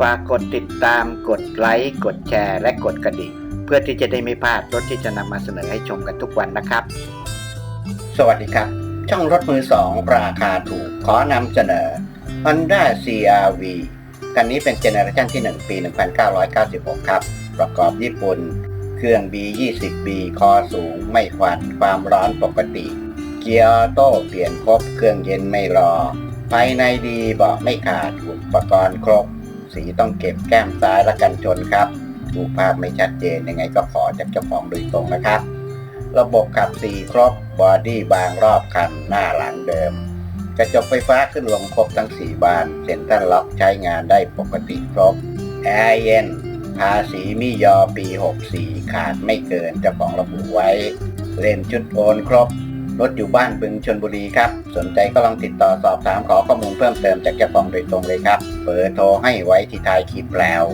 ฝากกดติดตามกดไลค์กดแชร์ และกดกระดิ่ง เพื่อที่จะได้ไม่พลาดรถที่จะนำมาเสนอให้ชมกันทุกวันนะครับ สวัสดีครับ ช่องรถมือสองราคาถูกขอนำเสนอ Honda CRV คันนี้เป็นเจเนอเรชันที่ 1 ปี 1996 ครับ ประกอบญี่ปุ่น เครื่อง B20B คอสูง ไม่ควัน ความร้อนปกติ เกียร์ออโต้เปลี่ยนครบ เครื่องเย็นไม่รอ ภายในดีเบาะไม่ขาด อุปกรณ์ครบ สีต้องเก็บแก้มซ้ายและกันชนครับดูภาพไม่ชัดเจนยังไงก็ขอจากเจ้าของโดยตรงนะครับ ระบบขับสีครบบอดี้บางรอบคันหน้าหลังเดิม กระจกไฟฟ้าขึ้นลงครบทั้ง 4 บาน เซ็นทรัลล็อกใช้งานได้ปกติครบแอร์เย็นภาษีมิยอปี 64 ขาดไม่เกินเจ้าของระบุไว้ เล่นชุดโอนครบ รถอยู่บ้านบึงชนบุรีครับ สนใจก็ลองติดต่อสอบถามขอข้อมูลเพิ่มเติมจากเจ้าของโดยตรงเลยครับ เบอร์โทรให้ไว้ที่ท้ายคลิปแล้ว